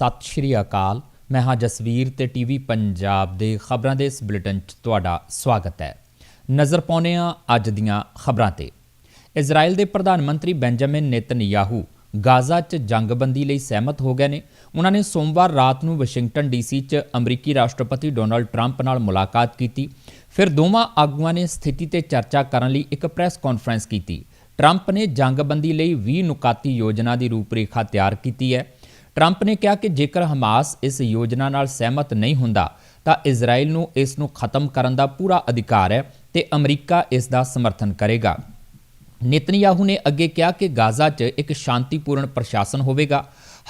ਸਤਿ ਸ਼੍ਰੀ ਅਕਾਲ। ਮੈਂ ਹਾਂ ਜਸਵੀਰ ਤੇ ਟੀਵੀ ਪੰਜਾਬ ਦੇ ਖਬਰਾਂ ਦੇ ਇਸ ਬੁਲੇਟਿਨ 'ਚ ਤੁਹਾਡਾ ਸਵਾਗਤ ਹੈ। ਨਜ਼ਰ ਪਾਉਂਦੇ ਹਾਂ ਅੱਜ ਦੀਆਂ ਖਬਰਾਂ ਤੇ। ਇਜ਼ਰਾਈਲ ਦੇ ਪ੍ਰਧਾਨ ਮੰਤਰੀ ਬੈਂਜਾਮਿਨ ਨੇਤਨਯਾਹੂ ਗਾਜ਼ਾ 'ਚ ਜੰਗਬੰਦੀ ਲਈ ਸਹਿਮਤ ਹੋ ਗਏ ਨੇ। ਉਹਨਾਂ ਨੇ ਸੋਮਵਾਰ ਰਾਤ ਨੂੰ ਵਾਸ਼ਿੰਗਟਨ ਡੀਸੀ 'ਚ ਅਮਰੀਕੀ ਰਾਸ਼ਟਰਪਤੀ ਡੋਨਲਡ ਟਰੰਪ ਨਾਲ ਮੁਲਾਕਾਤ ਕੀਤੀ। ਫਿਰ ਦੋਵਾਂ ਆਗੂਆਂ ਨੇ ਸਥਿਤੀ ਤੇ ਚਰਚਾ ਕਰਨ ਲਈ ਇੱਕ ਪ੍ਰੈਸ ਕਾਨਫਰੰਸ ਕੀਤੀ। ਟਰੰਪ ਨੇ ਜੰਗਬੰਦੀ ਲਈ 20 ਨੁਕਾਤੀ ਯੋਜਨਾ ਦੀ ਰੂਪਰੇਖਾ ਤਿਆਰ ਕੀਤੀ ਹੈ। ਟਰੰਪ ਨੇ ਕਿਹਾ ਕਿ ਜੇਕਰ ਹਮਾਸ ਇਸ ਯੋਜਨਾ ਨਾਲ ਸਹਿਮਤ ਨਹੀਂ ਹੁੰਦਾ, ਤਾਂ ਇਜ਼ਰਾਈਲ ਨੂੰ ਇਸ ਨੂੰ ਖਤਮ ਕਰਨ ਦਾ ਪੂਰਾ ਅਧਿਕਾਰ ਹੈ ਤੇ ਅਮਰੀਕਾ ਇਸ ਦਾ ਸਮਰਥਨ ਕਰੇਗਾ। ਨੇਤਨਯਾਹੂ ਨੇ ਅੱਗੇ ਕਿਹਾ ਕਿ ਗਾਜ਼ਾ 'ਚ ਇੱਕ ਸ਼ਾਂਤੀਪੂਰਨ ਪ੍ਰਸ਼ਾਸਨ ਹੋਵੇਗਾ।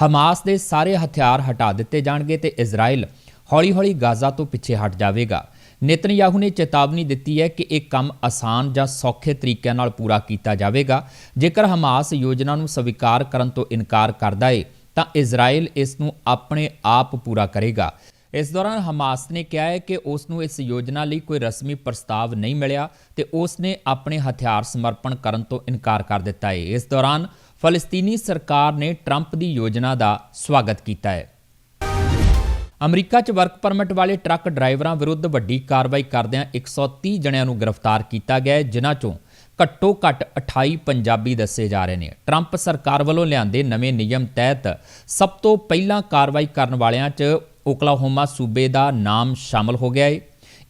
ਹਮਾਸ ਦੇ ਸਾਰੇ ਹਥਿਆਰ ਹਟਾ ਦਿੱਤੇ ਜਾਣਗੇ ਤੇ ਇਜ਼ਰਾਈਲ ਹੌਲੀ-ਹੌਲੀ ਗਾਜ਼ਾ ਤੋਂ ਪਿੱਛੇ ਹਟ ਜਾਵੇਗਾ। ਨੇਤਨਯਾਹੂ ਨੇ ਚੇਤਾਵਨੀ ਦਿੱਤੀ ਹੈ ਕਿ ਇਹ ਕੰਮ ਆਸਾਨ ਜਾਂ ਸੌਖੇ ਤਰੀਕਿਆਂ ਨਾਲ ਪੂਰਾ ਕੀਤਾ ਜਾਵੇਗਾ। ਜੇਕਰ ਹਮਾਸ ਯੋਜਨਾ ਨੂੰ ਸਵੀਕਾਰ ਕਰਨ ਤੋਂ ਇਨਕਾਰ ਕਰਦਾ ਹੈ ਤਾਂ ਇਜ਼ਰਾਈਲ ਇਸ ਨੂੰ ਆਪਣੇ ਆਪ ਪੂਰਾ ਕਰੇਗਾ। ਇਸ ਦੌਰਾਨ ਹਮਾਸ ਨੇ ਕਿਹਾ ਹੈ ਕਿ ਉਸ ਨੂੰ ਇਸ ਯੋਜਨਾ ਲਈ ਕੋਈ ਰਸਮੀ ਪ੍ਰਸਤਾਵ ਨਹੀਂ ਮਿਲਿਆ ਤੇ ਉਸ ਨੇ ਆਪਣੇ ਹਥਿਆਰ ਸਮਰਪਣ ਕਰਨ ਤੋਂ ਇਨਕਾਰ ਕਰ ਦਿੱਤਾ ਹੈ। ਇਸ ਦੌਰਾਨ ਫਲਸਤੀਨੀ ਸਰਕਾਰ ਨੇ ਟਰੰਪ ਦੀ ਯੋਜਨਾ ਦਾ ਸਵਾਗਤ ਕੀਤਾ ਹੈ। ਅਮਰੀਕਾ 'ਚ ਵਰਕ ਪਰਮਿਟ ਵਾਲੇ ਟਰੱਕ ਡਰਾਈਵਰਾਂ ਵਿਰੁੱਧ ਵੱਡੀ ਕਾਰਵਾਈ ਕਰਦਿਆਂ 130 ਜਣਿਆਂ ਨੂੰ ਗ੍ਰਿਫਤਾਰ ਕੀਤਾ ਗਿਆ ਹੈ, ਜਿਨ੍ਹਾਂ 'ਚੋਂ ਘੱਟੋ ਘੱਟ 28 ਪੰਜਾਬੀ ਦੱਸੇ ਜਾ ਰਹੇ ਨੇ। ਟਰੰਪ ਸਰਕਾਰ ਵੱਲੋਂ ਲਿਆਂਦੇ ਨਵੇਂ ਨਿਯਮ ਤਹਿਤ ਸਭ ਤੋਂ ਪਹਿਲਾਂ ਕਾਰਵਾਈ ਕਰਨ ਵਾਲਿਆਂ 'ਚ ਓਕਲਾਹੋਮਾ ਸੂਬੇ ਦਾ ਨਾਮ ਸ਼ਾਮਲ ਹੋ ਗਿਆ ਹੈ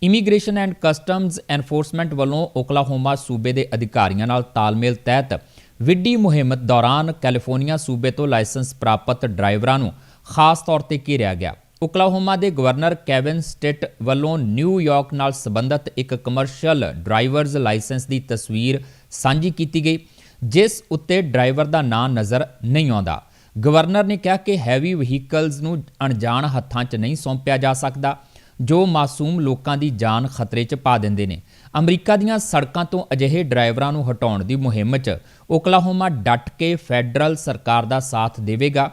ਇਮੀਗ੍ਰੇਸ਼ਨ ਐਂਡ ਕਸਟਮਜ਼ ਐਨਫੋਰਸਮੈਂਟ ਵੱਲੋਂ ਓਕਲਾਹੋਮਾ ਸੂਬੇ ਦੇ ਅਧਿਕਾਰੀਆਂ ਨਾਲ ਤਾਲਮੇਲ ਤਹਿਤ ਵਿੱਢੀ ਮੁਹਿੰਮ ਦੌਰਾਨ ਕੈਲੀਫੋਰਨੀਆ ਸੂਬੇ ਤੋਂ ਲਾਇਸੈਂਸ ਪ੍ਰਾਪਤ ਡਰਾਈਵਰਾਂ ਨੂੰ ਖਾਸ ਤੌਰ ਤੇ ਘੇਰਿਆ ਗਿਆ। ਓਕਲਾਹੋਮਾ ਦੇ ਗਵਰਨਰ ਕੈਵਿਨ ਸਟਿਟ ਵੱਲੋਂ ਨਿਊਯਾਰਕ ਨਾਲ ਸੰਬੰਧਿਤ ਇੱਕ ਕਮਰਸ਼ੀਅਲ ਡਰਾਈਵਰਜ਼ ਲਾਇਸੈਂਸ ਦੀ ਤਸਵੀਰ ਸਾਂਝੀ ਕੀਤੀ ਗਈ, ਜਿਸ ਉੱਤੇ ਡਰਾਈਵਰ ਦਾ ਨਾਂ ਨਜ਼ਰ ਨਹੀਂ ਆਉਂਦਾ। ਗਵਰਨਰ ਨੇ ਕਿਹਾ ਕਿ ਹੈਵੀ ਵਹੀਕਲਸ ਨੂੰ ਅਣਜਾਣ ਹੱਥਾਂ 'ਚ ਨਹੀਂ ਸੌਂਪਿਆ ਜਾ ਸਕਦਾ, ਜੋ ਮਾਸੂਮ ਲੋਕਾਂ ਦੀ ਜਾਨ ਖਤਰੇ 'ਚ ਪਾ ਦਿੰਦੇ ਨੇ। ਅਮਰੀਕਾ ਦੀਆਂ ਸੜਕਾਂ ਤੋਂ ਅਜਿਹੇ ਡਰਾਈਵਰਾਂ ਨੂੰ ਹਟਾਉਣ ਦੀ ਮੁਹਿੰਮ 'ਚ ਓਕਲਾਹੋਮਾ ਡਟ ਕੇ ਫੈਡਰਲ ਸਰਕਾਰ ਦਾ ਸਾਥ ਦੇਵੇਗਾ।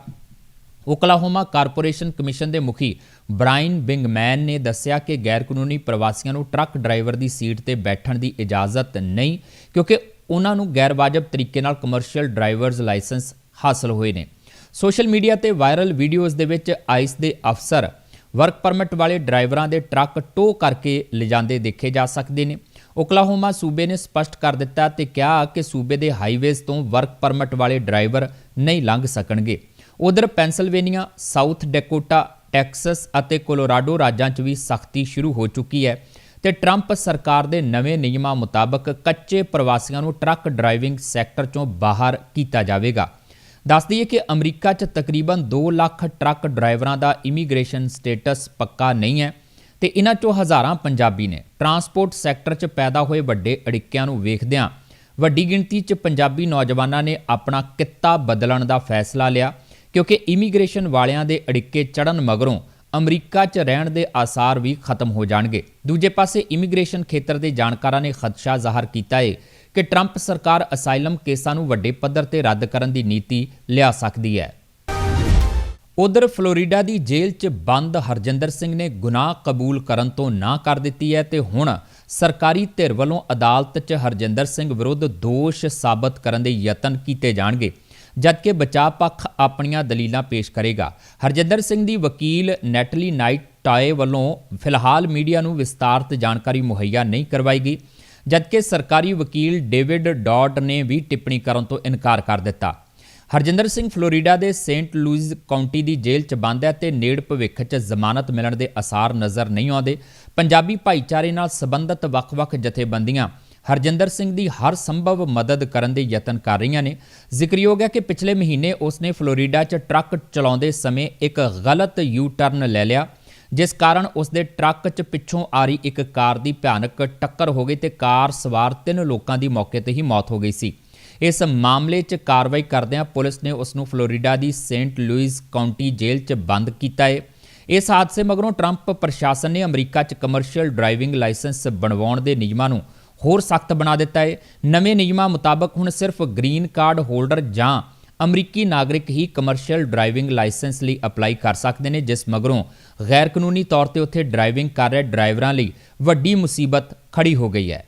ਓਕਲਾਹੋਮਾ ਕਾਰਪੋਰੇਸ਼ਨ ਕਮਿਸ਼ਨ ਦੇ ਮੁਖੀ ਬ੍ਰਾਇਨ ਬਿੰਗਮੈਨ ਨੇ ਦੱਸਿਆ ਕਿ ਗੈਰਕਾਨੂੰਨੀ ਪ੍ਰਵਾਸੀਆਂ ਨੂੰ ਟਰੱਕ ਡਰਾਈਵਰ ਦੀ ਸੀਟ ਤੇ ਬੈਠਣ ਦੀ ਇਜਾਜ਼ਤ ਨਹੀਂ, ਕਿਉਂਕਿ ਉਹਨਾਂ ਨੂੰ ਗੈਰਵਾਜਬ ਤਰੀਕੇ ਨਾਲ ਕਮਰਸ਼ੀਅਲ ਡਰਾਈਵਰਜ਼ ਲਾਇਸੈਂਸ ਹਾਸਲ ਹੋਏ ਨੇ। ਸੋਸ਼ਲ ਮੀਡੀਆ ਤੇ ਵਾਇਰਲ ਵੀਡੀਓਜ਼ ਦੇ ਵਿੱਚ ਆਈਸ ਦੇ ਅਫਸਰ ਵਰਕ ਪਰਮਿਟ ਵਾਲੇ ਡਰਾਈਵਰਾਂ ਦੇ ਟਰੱਕ ਟੋ ਕਰਕੇ ਲਿਜਾਂਦੇ ਦੇਖੇ ਜਾ ਸਕਦੇ ਨੇ। ਓਕਲਾਹੋਮਾ ਸੂਬੇ ਨੇ ਸਪਸ਼ਟ ਕਰ ਦਿੱਤਾ ਤੇ ਕਿਹਾ ਕਿ ਸੂਬੇ ਦੇ ਹਾਈਵੇਜ਼ ਤੋਂ ਵਰਕ ਪਰਮਿਟ ਵਾਲੇ ਡਰਾਈਵਰ ਨਹੀਂ ਲੰਘ ਸਕਣਗੇ। ਉਧਰ ਪੈਂਸਲਵੇਨੀਆ ਸਾਊਥ ਡੈਕੋਟਾ, ਟੈਕਸਸ ਅਤੇ ਕੋਲੋਰਾਡੋ ਰਾਜਾਂ 'ਚ ਵੀ ਸਖਤੀ ਸ਼ੁਰੂ ਹੋ ਚੁੱਕੀ ਹੈ ਤੇ ਟਰੰਪ ਸਰਕਾਰ ਦੇ ਨਵੇਂ ਨਿਯਮਾਂ ਮੁਤਾਬਕ ਕੱਚੇ ਪ੍ਰਵਾਸੀਆਂ ਨੂੰ ਟਰੱਕ ਡਰਾਈਵਿੰਗ ਸੈਕਟਰ 'ਚੋਂ ਬਾਹਰ ਕੀਤਾ ਜਾਵੇਗਾ। ਦੱਸ ਦਈਏ ਕਿ ਅਮਰੀਕਾ 'ਚ ਤਕਰੀਬਨ 2 ਲੱਖ ਟਰੱਕ ਡਰਾਈਵਰਾਂ ਦਾ ਇਮੀਗ੍ਰੇਸ਼ਨ ਸਟੇਟਸ ਪੱਕਾ ਨਹੀਂ ਹੈ ਤੇ ਇਹਨਾਂ 'ਚੋਂ ਹਜ਼ਾਰਾਂ ਪੰਜਾਬੀ ਨੇ ਟਰਾਂਸਪੋਰਟ ਸੈਕਟਰ 'ਚ ਪੈਦਾ ਹੋਏ ਵੱਡੇ ਅੜਿੱਕਿਆਂ ਨੂੰ ਵੇਖਦਿਆਂ ਵੱਡੀ ਗਿਣਤੀ 'ਚ ਪੰਜਾਬੀ ਨੌਜਵਾਨਾਂ ਨੇ ਆਪਣਾ ਕਿੱਤਾ ਬਦਲਣ ਦਾ ਫੈਸਲਾ ਲਿਆ। ਕਿਉਂਕਿ ਇਮੀਗ੍ਰੇਸ਼ਨ ਵਾਲਿਆਂ ਦੇ ਅੜਿੱਕੇ ਚੜਨ ਮਗਰੋਂ ਅਮਰੀਕਾ 'ਚ ਰਹਿਣ ਦੇ ਆਸਾਰ ਵੀ ਖਤਮ ਹੋ ਜਾਣਗੇ। ਦੂਜੇ ਪਾਸੇ ਇਮੀਗ੍ਰੇਸ਼ਨ ਖੇਤਰ ਦੇ ਜਾਣਕਾਰਾਂ ਨੇ ਖਦਸ਼ਾ ਜ਼ਾਹਰ ਕੀਤਾ ਹੈ ਕਿ ਟਰੰਪ ਸਰਕਾਰ ਅਸਾਈਲਮ ਕੇਸਾਂ ਨੂੰ ਵੱਡੇ ਪੱਧਰ ਤੇ ਰੱਦ ਕਰਨ ਦੀ ਨੀਤੀ ਲਿਆ ਸਕਦੀ ਹੈ। ਉਧਰ ਫਲੋਰੀਡਾ ਦੀ ਜੇਲ੍ਹ 'ਚ ਬੰਦ ਹਰਜਿੰਦਰ ਸਿੰਘ ਨੇ ਗੁਨਾਹ ਕਬੂਲ ਕਰਨ ਤੋਂ ਨਾ ਕਰ ਦਿੱਤੀ ਹੈ ਤੇ ਹੁਣ ਸਰਕਾਰੀ ਧਿਰ ਵੱਲੋਂ ਅਦਾਲਤ 'ਚ ਹਰਜਿੰਦਰ ਸਿੰਘ ਵਿਰੁੱਧ ਦੋਸ਼ ਸਾਬਤ ਕਰਨ ਦੇ ਯਤਨ ਕੀਤੇ ਜਾਣਗੇ। ਜਦਕਿ ਬਚਾਅ ਪੱਖ ਆਪਣੀਆਂ ਦਲੀਲਾਂ ਪੇਸ਼ ਕਰੇਗਾ। ਹਰਜਿੰਦਰ ਸਿੰਘ ਦੀ ਵਕੀਲ ਨੈਟਲੀ ਨਾਈਟ ਟਾਏ ਵੱਲੋਂ ਫਿਲਹਾਲ ਮੀਡੀਆ ਨੂੰ ਵਿਸਤਾਰਤ ਜਾਣਕਾਰੀ ਮੁਹੱਈਆ ਨਹੀਂ ਕਰਵਾਈ ਗਈ, ਜਦਕਿ ਸਰਕਾਰੀ ਵਕੀਲ ਡੇਵਿਡ ਡਾਟ ਨੇ ਵੀ ਟਿੱਪਣੀ ਕਰਨ ਤੋਂ ਇਨਕਾਰ ਕਰ ਦਿੱਤਾ। ਹਰਜਿੰਦਰ ਸਿੰਘ ਫਲੋਰੀਡਾ ਦੇ ਸੇਂਟ ਲੂਇਸ ਕਾਉਂਟੀ ਦੀ ਜੇਲ੍ਹ 'ਚ ਬੰਦ ਹੈ ਤੇ ਨੇੜ ਭਵਿੱਖ 'ਚ ਜ਼ਮਾਨਤ ਮਿਲਣ ਦੇ ਅਸਾਰ ਨਜ਼ਰ ਨਹੀਂ ਆਉਂਦੇ। ਪੰਜਾਬੀ ਭਾਈਚਾਰੇ ਨਾਲ ਸੰਬੰਧਿਤ ਵੱਖ-ਵੱਖ ਜਥੇਬੰਦੀਆਂ ਹਰਜਿੰਦਰ ਸਿੰਘ ਦੀ ਹਰ ਸੰਭਵ ਮਦਦ ਕਰਨ ਦੇ ਯਤਨ ਕਰ ਰਹੀਆਂ ਨੇ। ਜ਼ਿਕਰਯੋਗ ਹੈ ਕਿ ਪਿਛਲੇ ਮਹੀਨੇ ਉਸ ਨੇ ਫਲੋਰੀਡਾ 'ਚ ਟਰੱਕ ਚਲਾਉਂਦੇ ਸਮੇਂ ਇੱਕ ਗਲਤ ਯੂ ਟਰਨ ਲੈ ਲਿਆ, ਜਿਸ ਕਾਰਨ ਉਸ ਦੇ ਟਰੱਕ 'ਚ ਪਿੱਛੋਂ ਆ ਰਹੀ ਇੱਕ ਕਾਰ ਦੀ ਭਿਆਨਕ ਟੱਕਰ ਹੋ ਗਈ ਤੇ ਕਾਰ ਸਵਾਰ ਤਿੰਨ ਲੋਕਾਂ ਦੀ ਮੌਕੇ ਤੇ ਹੀ ਮੌਤ ਹੋ ਗਈ ਸੀ। ਇਸ ਮਾਮਲੇ 'ਚ ਕਾਰਵਾਈ ਕਰਦਿਆਂ ਪੁਲਿਸ ਨੇ ਉਸ ਨੂੰ ਫਲੋਰੀਡਾ ਦੀ ਸੇਂਟ ਲੂਇਸ ਕਾਉਂਟੀ ਜੇਲ੍ਹ 'ਚ ਬੰਦ ਕੀਤਾ ਹੈ ਇਸ ਹਾਦਸੇ ਮਗਰੋਂ ਟਰੰਪ ਪ੍ਰਸ਼ਾਸਨ ਨੇ ਅਮਰੀਕਾ 'ਚ ਕਮਰਸ਼ੀਅਲ ਡਰਾਈਵਿੰਗ ਲਾਇਸੈਂਸ ਬਣਵਾਉਣ ਦੇ ਨਿਯਮਾਂ ਨੂੰ ਹੋਰ ਸਖਤ ਬਣਾ ਦਿੱਤਾ ਹੈ ਨਵੇਂ ਨਿਯਮਾਂ ਮੁਤਾਬਕ ਹੁਣ ਸਿਰਫ ਗ੍ਰੀਨ ਕਾਰਡ ਹੋਲਡਰ ਜਾਂ ਅਮਰੀਕੀ ਨਾਗਰਿਕ ਹੀ ਕਮਰਸ਼ੀਅਲ ਡਰਾਈਵਿੰਗ ਲਾਇਸੈਂਸ ਲਈ ਅਪਲਾਈ ਕਰ ਸਕਦੇ ਨੇ, ਜਿਸ ਮਗਰੋਂ ਗੈਰ ਕਾਨੂੰਨੀ ਤੌਰ ਤੇ ਉੱਥੇ ਡਰਾਈਵਿੰਗ ਕਰ ਰਹੇ ਡਰਾਈਵਰਾਂ ਲਈ ਵੱਡੀ ਮੁਸੀਬਤ ਖੜੀ ਹੋ ਗਈ ਹੈ।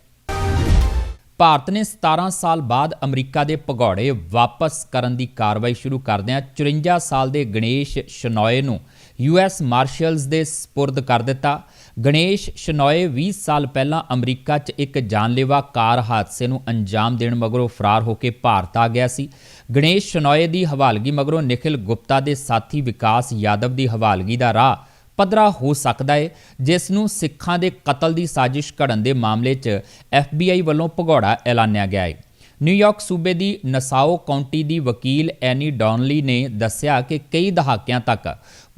ਭਾਰਤ ਨੇ 17 ਸਾਲ ਬਾਅਦ ਅਮਰੀਕਾ ਦੇ ਭਗੌੜੇ ਵਾਪਸ ਕਰਨ ਦੀ ਕਾਰਵਾਈ ਸ਼ੁਰੂ ਕਰਦਿਆਂ 54 ਸਾਲ ਦੇ ਗਣੇਸ਼ ਸ਼ਨੋਏ ਨੂੰ ਯੂਐਸ ਮਾਰਸ਼ਲਸ ਦੇ ਸਪੁਰਦ ਕਰ ਦਿੱਤਾ। ਗਣੇਸ਼ ਸ਼ਨੋਏ 20 ਸਾਲ ਪਹਿਲਾਂ ਅਮਰੀਕਾ 'ਚ ਇੱਕ ਜਾਨਲੇਵਾ ਕਾਰ ਹਾਦਸੇ ਨੂੰ ਅੰਜਾਮ ਦੇਣ ਮਗਰੋਂ ਫਰਾਰ ਹੋ ਕੇ ਭਾਰਤ ਆ ਗਿਆ ਸੀ। ਗਣੇਸ਼ ਸ਼ਨੋਏ ਦੀ ਹਵਾਲਗੀ ਮਗਰੋਂ ਨਿਖਿਲ ਗੁਪਤਾ ਦੇ ਸਾਥੀ ਵਿਕਾਸ ਯਾਦਵ ਦੀ ਹਵਾਲਗੀ ਦਾ ਰਾਹ ਪੱਧਰਾ ਹੋ ਸਕਦਾ ਹੈ ਜਿਸ ਨੂੰ ਸਿੱਖਾਂ ਦੇ ਕਤਲ ਦੀ ਸਾਜ਼ਿਸ਼ ਘੜਨ ਦੇ ਮਾਮਲੇ 'ਚ FBI ਵੱਲੋਂ ਭਗੌੜਾ ਐਲਾਨਿਆ ਗਿਆ ਹੈ ਨਿਊਯਾਰਕ ਸੂਬੇ ਦੀ ਨਸਾਓ ਕਾਉਂਟੀ ਦੀ ਵਕੀਲ ਐਨੀ ਡੌਨਲੀ ਨੇ ਦੱਸਿਆ ਕਿ ਕਈ ਦਹਾਕਿਆਂ ਤੱਕ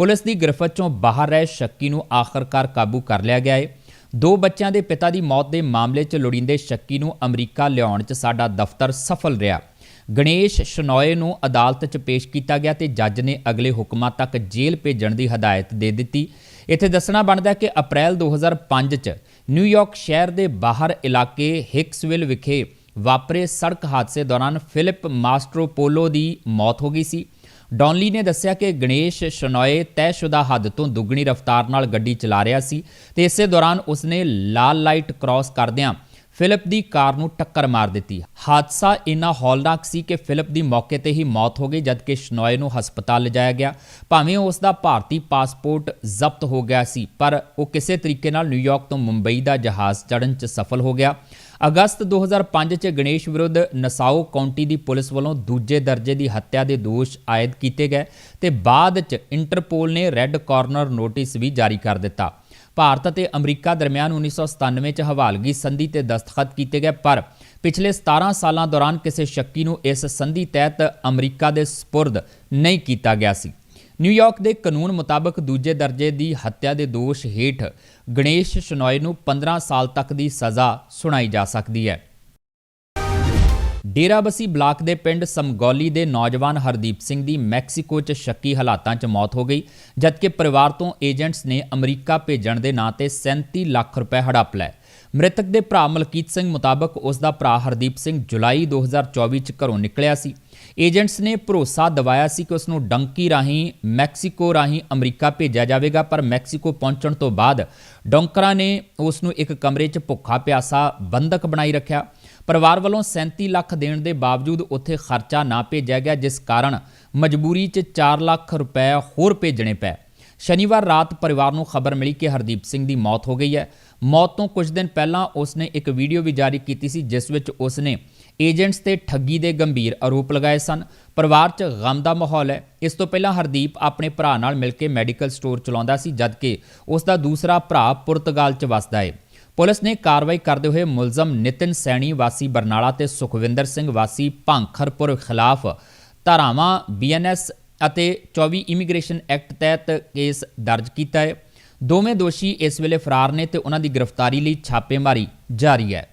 ਪੁਲਿਸ ਦੀ ਗ੍ਰਿਫਤ 'ਚੋਂ ਬਾਹਰ ਰਹੇ ਸ਼ੱਕੀ ਨੂੰ ਆਖਰਕਾਰ ਕਾਬੂ ਕਰ ਲਿਆ ਗਿਆ ਹੈ ਦੋ ਬੱਚਿਆਂ ਦੇ ਪਿਤਾ ਦੀ ਮੌਤ ਦੇ ਮਾਮਲੇ 'ਚ ਲੋੜੀਂਦੇ ਸ਼ੱਕੀ ਨੂੰ ਅਮਰੀਕਾ ਲਿਆਉਣ 'ਚ ਸਾਡਾ ਦਫ਼ਤਰ ਸਫਲ ਰਿਹਾ। ਗਣੇਸ਼ ਸ਼ਨੋਏ ਨੂੰ ਅਦਾਲਤ 'ਚ ਪੇਸ਼ ਕੀਤਾ ਗਿਆ ਤੇ ਜੱਜ ਨੇ ਅਗਲੇ ਹੁਕਮਾਂ ਤੱਕ ਜੇਲ੍ਹ ਭੇਜਣ ਦੀ ਹਦਾਇਤ ਦੇ ਦਿੱਤੀ। ਇੱਥੇ ਦੱਸਣਾ ਬਣਦਾ ਕਿ ਅਪ੍ਰੈਲ 2005 'ਚ ਨਿਊਯਾਰਕ ਸ਼ਹਿਰ ਦੇ ਬਾਹਰ ਇਲਾਕੇ ਹਿਕਸਵਿਲ ਵਿਖੇ ਵਾਪਰੇ ਸੜਕ ਹਾਦਸੇ ਦੌਰਾਨ ਫਿਲਿਪ ਮਾਸਟਰੋਪੋਲੋ ਦੀ ਮੌਤ ਹੋ ਗਈ ਸੀ। ਡੌਨਲੀ ਨੇ ਦੱਸਿਆ ਕਿ ਗਣੇਸ਼ ਸ਼ਨੋਏ ਤੈਅਸ਼ੁਦਾ ਹੱਦ ਤੋਂ ਦੁੱਗਣੀ ਰਫ਼ਤਾਰ ਨਾਲ ਗੱਡੀ ਚਲਾ ਰਿਹਾ ਸੀ ਤੇ ਇਸੇ ਦੌਰਾਨ ਉਸਨੇ ਲਾਲ ਲਾਈਟ ਕ੍ਰਾਸ ਕਰਦਿਆਂ ਫਿਲਿਪ ਦੀ ਕਾਰ ਨੂੰ ਟੱਕਰ ਮਾਰ ਦਿੱਤੀ। ਹਾਦਸਾ ਇੰਨਾ ਹੌਲਨਾਕ ਸੀ ਕਿ ਫਿਲਿਪ ਦੀ ਮੌਕੇ ਤੇ ਹੀ ਮੌਤ ਹੋ ਗਈ, ਜਦਕਿ ਸ਼ਨੋਏ ਨੂੰ ਹਸਪਤਾਲ ਲਿਜਾਇਆ ਗਿਆ। ਭਾਵੇਂ ਉਸ ਦਾ ਭਾਰਤੀ ਪਾਸਪੋਰਟ ਜ਼ਬਤ ਹੋ ਗਿਆ ਸੀ, ਪਰ ਉਹ ਕਿਸੇ ਤਰੀਕੇ ਨਾਲ ਨਿਊਯਾਰਕ ਤੋਂ ਮੁੰਬਈ ਦਾ ਜਹਾਜ਼ ਚੜ੍ਹਨ 'ਚ ਸਫਲ ਹੋ ਗਿਆ। ਅਗਸਤ 2005 'ਚ ਗਣੇਸ਼ ਵਿਰੁੱਧ ਨਸਾਓ ਕਾਉਂਟੀ ਦੀ ਪੁਲਿਸ ਵੱਲੋਂ ਦੂਜੇ ਦਰਜੇ ਦੀ ਹੱਤਿਆ ਦੇ ਦੋਸ਼ ਆਇਦ ਕੀਤੇ ਗਏ, ਤੇ ਬਾਅਦ 'ਚ ਇੰਟਰਪੋਲ ਨੇ ਰੈੱਡ ਕਾਰਨਰ ਨੋਟਿਸ ਵੀ ਜਾਰੀ ਕਰ ਦਿੱਤਾ। ਭਾਰਤ ਅਤੇ ਅਮਰੀਕਾ ਦਰਮਿਆਨ 1997 'ਚ ਹਵਾਲਗੀ ਸੰਧੀ ਤੇ ਦਸਤਖਤ ਕੀਤੇ ਗਏ, ਪਰ ਪਿਛਲੇ 17 ਸਾਲਾਂ ਦੌਰਾਨ ਕਿਸੇ ਸ਼ੱਕੀ ਨੂੰ ਇਸ ਸੰਧੀ ਤਹਿਤ ਅਮਰੀਕਾ ਦੇ ਸਪੁਰਦ ਨਹੀਂ ਕੀਤਾ ਗਿਆ ਸੀ। ਨਿਊਯਾਰਕ ਦੇ ਕਾਨੂੰਨ ਮੁਤਾਬਕ ਦੂਜੇ ਦਰਜੇ ਦੀ ਹੱਤਿਆ ਦੇ ਦੋਸ਼ ਹੇਠ ਗਣੇਸ਼ ਸ਼ਨੋਏ ਨੂੰ 15 ਸਾਲ ਤੱਕ ਦੀ ਸਜ਼ਾ ਸੁਣਾਈ ਜਾ ਸਕਦੀ ਹੈ। ਡੇਰਾਬੱਸੀ ਬਲਾਕ ਦੇ ਪਿੰਡ ਸਮਗੌਲੀ ਦੇ ਨੌਜਵਾਨ ਹਰਦੀਪ ਸਿੰਘ ਦੀ ਮੈਕਸੀਕੋ 'ਚ ਸ਼ੱਕੀ ਹਾਲਾਤਾਂ 'ਚ ਮੌਤ ਹੋ ਗਈ, ਜਦਕਿ ਪਰਿਵਾਰ ਤੋਂ ਏਜੰਟਸ ਨੇ ਅਮਰੀਕਾ ਭੇਜਣ ਦੇ ਨਾਂ ਤੇ 37 ਲੱਖ ਰੁਪਏ ਹੜਪ ਲਏ। ਮ੍ਰਿਤਕ ਦੇ ਭਰਾ ਮਲਕੀਤ ਸਿੰਘ ਮੁਤਾਬਕ ਉਸ ਦਾ ਭਰਾ ਹਰਦੀਪ ਸਿੰਘ ਜੁਲਾਈ 2024 'ਚ ਘਰੋਂ ਨਿਕਲਿਆ ਸੀ। ਏਜੰਟਸ ਨੇ ਭਰੋਸਾ ਦਿਵਾਇਆ ਸੀ ਕਿ ਉਸ ਨੂੰ ਡੰਕੀ ਰਾਹੀਂ, ਮੈਕਸੀਕੋ ਰਾਹੀਂ ਅਮਰੀਕਾ ਭੇਜਿਆ ਜਾਵੇਗਾ, ਪਰ ਮੈਕਸੀਕੋ ਪਹੁੰਚਣ ਤੋਂ ਬਾਅਦ ਡੌਂਕਰਾਂ ਨੇ ਉਸ ਨੂੰ ਇੱਕ ਕਮਰੇ 'ਚ ਭੁੱਖਾ ਪਿਆਸਾ ਬੰਦਕ ਬਣਾਈ ਰੱਖਿਆ। ਪਰਿਵਾਰ ਵੱਲੋਂ 37 ਲੱਖ ਦੇਣ ਦੇ ਬਾਵਜੂਦ ਉੱਥੇ ਖਰਚਾ ਨਾ ਭੇਜਿਆ ਗਿਆ, ਜਿਸ ਕਾਰਨ ਮਜਬੂਰੀ 'ਚ 4 ਲੱਖ ਰੁਪਏ ਹੋਰ ਭੇਜਣੇ ਪਏ। ਸ਼ਨੀਵਾਰ ਰਾਤ ਪਰਿਵਾਰ ਨੂੰ ਖਬਰ ਮਿਲੀ ਕਿ ਹਰਦੀਪ ਸਿੰਘ ਦੀ ਮੌਤ ਹੋ ਗਈ ਹੈ। ਮੌਤ ਤੋਂ ਕੁਝ ਦਿਨ ਪਹਿਲਾਂ ਉਸਨੇ ਇੱਕ ਵੀਡੀਓ ਵੀ ਜਾਰੀ ਕੀਤੀ ਸੀ, ਜਿਸ ਵਿੱਚ ਉਸਨੇ ਏਜੰਟਸ ਤੇ ਠੱਗੀ ਦੇ ਗੰਭੀਰ ਆਰੋਪ ਲਗਾਏ ਸਨ। ਪਰਿਵਾਰ 'ਚ ਗਮ ਦਾ ਮਾਹੌਲ ਹੈ। ਇਸ ਤੋਂ ਪਹਿਲਾਂ ਹਰਦੀਪ ਆਪਣੇ ਭਰਾ ਨਾਲ ਮਿਲ ਕੇ ਮੈਡੀਕਲ ਸਟੋਰ ਚਲਾਉਂਦਾ ਸੀ, ਜਦਕਿ ਉਸ ਦਾ ਦੂਸਰਾ ਭਰਾ ਪੁਰਤਗਾਲ 'ਚ ਵਸਦਾ ਹੈ। ਪੁਲਿਸ ਨੇ ਕਾਰਵਾਈ ਕਰਦੇ ਹੋਏ ਮੁਲਜ਼ਮ ਨਿਤਿਨ ਸੈਣੀ, ਵਾਸੀ ਬਰਨਾਲਾ ਤੇ ਸੁਖਵਿੰਦਰ ਸਿੰਘ, ਵਾਸੀ ਭਾਂਖਰਪੁਰ ਖਿਲਾਫ ਧਾਰਾਵਾਂ ਬੀਐਨਐਸ ਅਤੇ 24 ਇਮੀਗ੍ਰੇਸ਼ਨ ਐਕਟ ਤਹਿਤ ਕੇਸ ਦਰਜ ਕੀਤਾ ਹੈ। ਦੋਵੇਂ ਦੋਸ਼ੀ ਇਸ ਵੇਲੇ ਫਰਾਰ ਨੇ ਤੇ ਉਹਨਾਂ ਦੀ ਗ੍ਰਿਫਤਾਰੀ ਲਈ ਛਾਪੇਮਾਰੀ ਜਾਰੀ ਹੈ।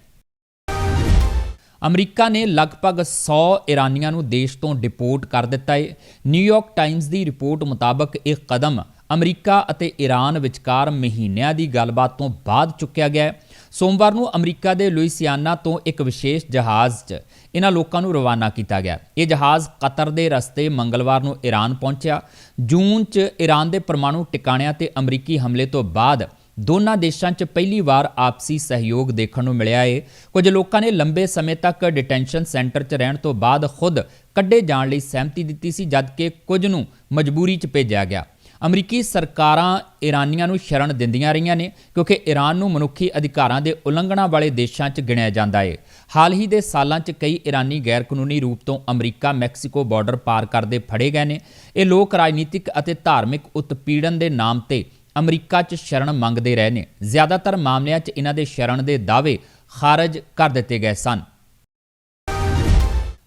ਅਮਰੀਕਾ ਨੇ ਲਗਭਗ 100 ਇਰਾਨੀਆਂ ਨੂੰ ਦੇਸ਼ ਤੋਂ ਡਿਪੋਰਟ ਕਰ ਦਿੱਤਾ ਹੈ ਨਿਊਯਾਰਕ ਟਾਈਮਜ਼ ਦੀ ਰਿਪੋਰਟ ਮੁਤਾਬਕ ਇਹ ਕਦਮ ਅਮਰੀਕਾ ਅਤੇ ਈਰਾਨ ਵਿਚਕਾਰ ਮਹੀਨਿਆਂ ਦੀ ਗੱਲਬਾਤ ਤੋਂ ਬਾਅਦ ਚੁੱਕਿਆ ਗਿਆ ਹੈ ਸੋਮਵਾਰ ਨੂੰ ਅਮਰੀਕਾ ਦੇ ਲੁਈਸਿਆਨਾ ਤੋਂ ਇੱਕ ਵਿਸ਼ੇਸ਼ ਜਹਾਜ਼ 'ਚ ਇਹਨਾਂ ਲੋਕਾਂ ਨੂੰ ਰਵਾਨਾ ਕੀਤਾ ਗਿਆ। ਇਹ ਜਹਾਜ਼ ਕਤਰ ਦੇ ਰਸਤੇ ਮੰਗਲਵਾਰ ਨੂੰ ਈਰਾਨ ਪਹੁੰਚਿਆ। ਜੂਨ 'ਚ ਈਰਾਨ ਦੇ ਪਰਮਾਣੂ ਟਿਕਾਣਿਆਂ ਤੇ ਅਮਰੀਕੀ ਹਮਲੇ ਤੋਂ ਬਾਅਦ ਦੋਨਾਂ ਦੇਸ਼ਾਂ 'ਚ ਪਹਿਲੀ ਵਾਰ ਆਪਸੀ ਸਹਿਯੋਗ ਦੇਖਣ ਨੂੰ ਮਿਲਿਆ ਏ। ਕੁਝ ਲੋਕਾਂ ਨੇ ਲੰਬੇ ਸਮੇਂ ਤੱਕ ਡਿਟੈਂਸ਼ਨ ਸੈਂਟਰ 'ਚ ਰਹਿਣ ਤੋਂ ਬਾਅਦ ਖੁਦ ਕੱਢੇ ਜਾਣ ਲਈ ਸਹਿਮਤੀ ਦਿੱਤੀ ਸੀ, ਜਦਕਿ ਕੁਝ ਨੂੰ ਮਜਬੂਰੀ 'ਚ ਭੇਜਿਆ ਗਿਆ। ਅਮਰੀਕੀ ਸਰਕਾਰਾਂ ਈਰਾਨੀਆਂ ਨੂੰ ਸ਼ਰਨ ਦਿੰਦੀਆਂ ਰਹੀਆਂ ਨੇ, ਕਿਉਂਕਿ ਈਰਾਨ ਨੂੰ ਮਨੁੱਖੀ ਅਧਿਕਾਰਾਂ ਦੇ ਉਲੰਘਣਾ ਵਾਲੇ ਦੇਸ਼ਾਂ 'ਚ ਗਿਣਿਆ ਜਾਂਦਾ ਏ। ਹਾਲ ਹੀ ਦੇ ਸਾਲਾਂ 'ਚ ਕਈ ਈਰਾਨੀ ਗੈਰ ਕਾਨੂੰਨੀ ਰੂਪ ਤੋਂ ਅਮਰੀਕਾ ਮੈਕਸੀਕੋ ਬਾਰਡਰ ਪਾਰ ਕਰਦੇ ਫੜੇ ਗਏ ਨੇ। ਇਹ ਲੋਕ ਰਾਜਨੀਤਿਕ ਅਤੇ ਧਾਰਮਿਕ ਉਤਪੀੜਨ ਦੇ ਨਾਮ ਤੇ ਅਮਰੀਕਾ 'ਚ ਸ਼ਰਨ ਮੰਗਦੇ ਰਹੇ ਨੇ। ਜ਼ਿਆਦਾਤਰ ਮਾਮਲਿਆਂ 'ਚ ਇਹਨਾਂ ਦੇ ਸ਼ਰਨ ਦੇ ਦਾਅਵੇ ਖਾਰਜ ਕਰ ਦਿੱਤੇ ਗਏ ਸਨ।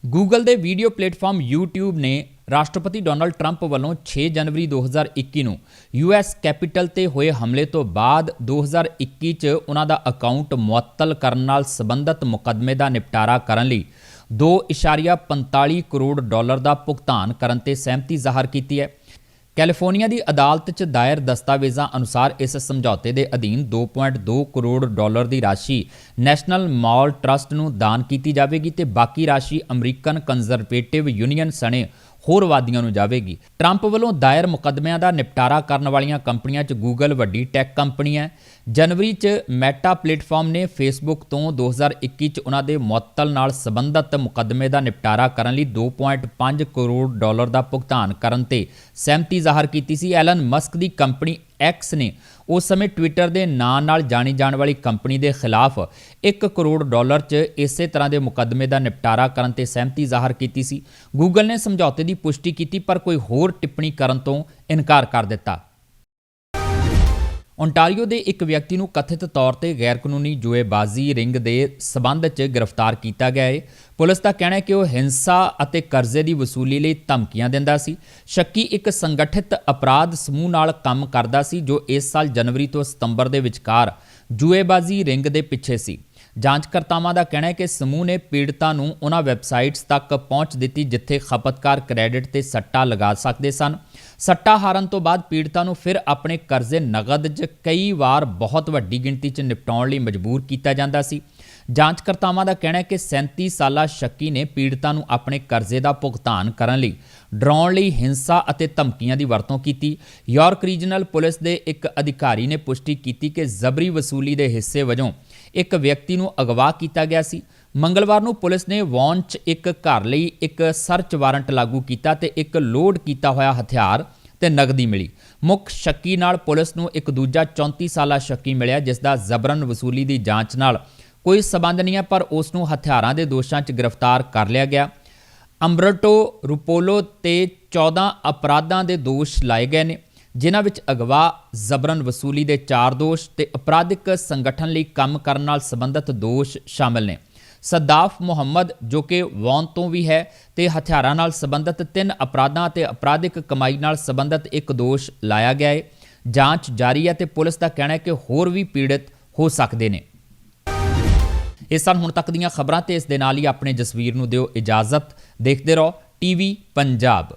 ਗੂਗਲ ਦੇ ਵੀਡੀਓ ਪਲੇਟਫਾਰਮ YouTube ਨੇ ਰਾਸ਼ਟਰਪਤੀ ਡੋਨਲਡ ਟਰੰਪ ਵੱਲੋਂ 6 ਜਨਵਰੀ 2021 ਨੂੰ US ਕੈਪੀਟਲ ਤੇ ਹੋਏ ਹਮਲੇ ਤੋਂ ਬਾਅਦ 2021 ਚ ਉਹਨਾਂ ਦਾ ਅਕਾਊਂਟ ਮੁਅੱਤਲ ਕਰਨ ਨਾਲ ਸੰਬੰਧਿਤ ਮੁਕੱਦਮੇ ਦਾ ਨਿਪਟਾਰਾ ਕਰਨ ਲਈ 2.45 ਕਰੋੜ ਡਾਲਰ ਦਾ ਭੁਗਤਾਨ ਕਰਨ ਤੇ ਸਹਿਮਤੀ ਜ਼ਾਹਰ ਕੀਤੀ ਹੈ। ਕੈਲੀਫੋਰਨੀਆ ਦੀ ਅਦਾਲਤ 'ਚ ਦਾਇਰ ਦਸਤਾਵੇਜ਼ਾਂ ਅਨੁਸਾਰ ਇਸ ਸਮਝੌਤੇ ਦੇ ਅਧੀਨ 2.2 ਕਰੋੜ ਡਾਲਰ ਦੀ ਰਾਸ਼ੀ ਨੈਸ਼ਨਲ ਮਾਲ ਟਰਸਟ ਨੂੰ ਦਾਨ ਕੀਤੀ ਜਾਵੇਗੀ ਤੇ ਬਾਕੀ ਰਾਸ਼ੀ ਅਮਰੀਕਨ ਕੰਜ਼ਰਵੇਟਿਵ ਯੂਨੀਅਨ ਸਣੇ ਹੋਰ ਵਾਦੀਆਂ ਨੂੰ ਜਾਵੇਗੀ। ਟਰੰਪ ਵੱਲੋਂ ਦਾਇਰ ਮੁਕੱਦਮਿਆਂ ਦਾ ਨਿਪਟਾਰਾ ਕਰਨ ਵਾਲੀਆਂ ਕੰਪਨੀਆਂ 'ਚ ਗੂਗਲ ਵੱਡੀ ਟੈਕ ਕੰਪਨੀ ਹੈ। ਜਨਵਰੀ 'ਚ ਮੈਟਾ ਪਲੇਟਫਾਰਮ ਨੇ ਫੇਸਬੁੱਕ ਤੋਂ 2021 'ਚ ਉਹਨਾਂ ਦੇ ਮੁਅੱਤਲ ਨਾਲ ਸੰਬੰਧਿਤ ਮੁਕੱਦਮੇ ਦਾ ਨਿਪਟਾਰਾ ਕਰਨ ਲਈ 2.5 ਕਰੋੜ ਡਾਲਰ ਦਾ ਭੁਗਤਾਨ ਕਰਨ ਤੇ ਸਹਿਮਤੀ ਜ਼ਾਹਰ ਕੀਤੀ ਸੀ। ਐਲਨ ਮਸਕ ਦੀ ਕੰਪਨੀ ਐਕਸ ਨੇ ਉਸ ਸਮੇਂ ਟਵਿੱਟਰ ਦੇ ਨਾਂ ਨਾਲ ਜਾਣੀ ਜਾਣ ਵਾਲੀ ਕੰਪਨੀ ਦੇ ਖਿਲਾਫ 1 ਕਰੋੜ ਡਾਲਰ 'ਚ ਇਸੇ ਤਰ੍ਹਾਂ ਦੇ ਮੁਕੱਦਮੇ ਦਾ ਨਿਪਟਾਰਾ ਕਰਨ ਤੇ ਸਹਿਮਤੀ ਜ਼ਾਹਰ ਕੀਤੀ ਸੀ। ਗੂਗਲ ਨੇ ਸਮਝੌਤੇ ਦੀ ਪੁਸ਼ਟੀ ਕੀਤੀ, ਪਰ ਕੋਈ ਹੋਰ ਟਿੱਪਣੀ ਕਰਨ ਤੋਂ ਇਨਕਾਰ ਕਰ ਦਿੱਤਾ। ਓਨਟਾਰੀਓ ਦੇ ਇੱਕ ਵਿਅਕਤੀ ਨੂੰ ਕਥਿਤ ਤੌਰ ਤੇ ਗੈਰਕਾਨੂੰਨੀ ਜੂਏਬਾਜ਼ੀ ਰਿੰਗ ਦੇ ਸਬੰਧ 'ਚ ਗ੍ਰਿਫਤਾਰ ਕੀਤਾ ਗਿਆ ਹੈ ਪੁਲਿਸ ਦਾ ਕਹਿਣਾ ਹੈ ਕਿ ਉਹ ਹਿੰਸਾ ਅਤੇ ਕਰਜ਼ੇ ਦੀ ਵਸੂਲੀ ਲਈ ਧਮਕੀਆਂ ਦਿੰਦਾ ਸੀ। ਸ਼ੱਕੀ ਇੱਕ ਸੰਗਠਿਤ ਅਪਰਾਧ ਸਮੂਹ ਨਾਲ ਕੰਮ ਕਰਦਾ ਸੀ, ਜੋ ਇਸ ਸਾਲ ਜਨਵਰੀ ਤੋਂ ਸਤੰਬਰ ਦੇ ਵਿਚਕਾਰ ਜੂਏਬਾਜ਼ੀ ਰਿੰਗ ਦੇ ਪਿੱਛੇ ਸੀ। ਜਾਂਚਕਰਤਾਵਾਂ ਦਾ ਕਹਿਣਾ ਹੈ ਕਿ ਸਮੂਹ ਨੇ ਪੀੜਤਾਂ ਨੂੰ ਉਹਨਾਂ ਵੈਬਸਾਈਟਸ ਤੱਕ ਪਹੁੰਚ ਦਿੱਤੀ, ਜਿੱਥੇ ਖਪਤਕਾਰ ਕ੍ਰੈਡਿਟ ਤੇ ਸੱਟਾ ਲਗਾ ਸਕਦੇ ਸਨ। ਸੱਟਾ ਹਾਰਨ ਤੋਂ ਬਾਅਦ ਪੀੜਤਾਂ ਨੂੰ ਫਿਰ ਆਪਣੇ ਕਰਜ਼ੇ ਨਗਦ 'ਚ ਕਈ ਵਾਰ ਬਹੁਤ ਵੱਡੀ ਗਿਣਤੀ 'ਚ ਨਿਪਟਾਉਣ ਲਈ ਮਜਬੂਰ ਕੀਤਾ ਜਾਂਦਾ ਸੀ। ਜਾਂਚਕਰਤਾਵਾਂ ਦਾ ਕਹਿਣਾ ਹੈ ਕਿ 37 ਸਾਲਾ ਸ਼ੱਕੀ ਨੇ ਪੀੜਤਾਂ ਨੂੰ ਆਪਣੇ ਕਰਜ਼ੇ ਦਾ ਭੁਗਤਾਨ ਕਰਨ ਲਈ ਡਰਾਉਣ ਲਈ ਹਿੰਸਾ ਅਤੇ ਧਮਕੀਆਂ ਦੀ ਵਰਤੋਂ ਕੀਤੀ। ਯਾਰਕ ਰੀਜਨਲ ਪੁਲਿਸ ਦੇ ਇੱਕ ਅਧਿਕਾਰੀ ਨੇ ਪੁਸ਼ਟੀ ਕੀਤੀ ਕਿ ਜ਼ਬਰੀ ਵਸੂਲੀ ਦੇ ਹਿੱਸੇ ਵਜੋਂ ਇੱਕ ਵਿਅਕਤੀ ਨੂੰ ਅਗਵਾ ਕੀਤਾ ਗਿਆ ਸੀ। ਮੰਗਲਵਾਰ ਨੂੰ ਪੁਲਿਸ ਨੇ ਵੌਨ 'ਚ ਇੱਕ ਘਰ ਲਈ ਇੱਕ ਸਰਚ ਵਾਰੰਟ ਲਾਗੂ ਕੀਤਾ ਤੇ ਇੱਕ ਲੋਡ ਕੀਤਾ ਹੋਇਆ ਹਥਿਆਰ ਤੇ ਨਗਦੀ ਮਿਲੀ। ਮੁੱਖ ਸ਼ੱਕੀ ਨਾਲ ਪੁਲਿਸ ਨੂੰ ਇੱਕ ਦੂਜਾ 34 ਸਾਲਾ ਸ਼ੱਕੀ ਮਿਲਿਆ, ਜਿਸ ਦਾ ਜ਼ਬਰਨ ਵਸੂਲੀ ਦੀ ਜਾਂਚ ਨਾਲ ਕੋਈ ਸਬੰਧ ਨਹੀਂ ਹੈ, ਪਰ ਉਸ ਨੂੰ ਹਥਿਆਰਾਂ ਦੇ ਦੋਸ਼ਾਂ 'ਚ ਗ੍ਰਿਫਤਾਰ ਕਰ ਲਿਆ ਗਿਆ। ਅੰਬਰਟੋ ਰੁਪੋਲੋ ਤੇ 14 ਅਪਰਾਧਾਂ ਦੇ ਦੋਸ਼ ਲਾਏ ਗਏ ਨੇ, ਜਿਨ੍ਹਾਂ ਵਿੱਚ ਅਗਵਾ, ਜ਼ਬਰਨ ਵਸੂਲੀ ਦੇ 4 ਦੋਸ਼ ਤੇ ਅਪਰਾਧਿਕ ਸੰਗਠਨ ਲਈ ਕੰਮ ਕਰਨ ਨਾਲ ਸੰਬੰਧਿਤ ਦੋਸ਼ ਸ਼ਾਮਲ ਨੇ। ਸਦਾਫ ਮੁਹੰਮਦ, ਜੋ ਕਿ ਵੌਨ ਤੋਂ ਵੀ ਹੈ ਤੇ ਹਥਿਆਰਾਂ ਨਾਲ ਸੰਬੰਧਿਤ, ਤਿੰਨ ਅਪਰਾਧਾਂ ਤੇ ਅਪਰਾਧਿਕ ਕਮਾਈ ਨਾਲ ਸੰਬੰਧਿਤ ਇੱਕ ਦੋਸ਼ ਲਾਇਆ ਗਿਆ ਹੈ ਜਾਂਚ ਜਾਰੀ ਹੈ ਤੇ ਪੁਲਿਸ ਦਾ ਕਹਿਣਾ ਹੈ ਕਿ ਹੋਰ ਵੀ ਪੀੜਤ ਹੋ ਸਕਦੇ ਨੇ। ਇਸ ਸਨ ਹੁਣ ਤੱਕ ਦੀਆਂ ਖਬਰਾਂ ਤੇ ਇਸ ਦੇ ਨਾਲ ਹੀ ਆਪਣੇ ਜਸਵੀਰ ਨੂੰ ਦਿਓ ਇਜਾਜ਼ਤ। ਦੇਖਦੇ ਰਹੋ ਟੀਵੀ ਪੰਜਾਬ।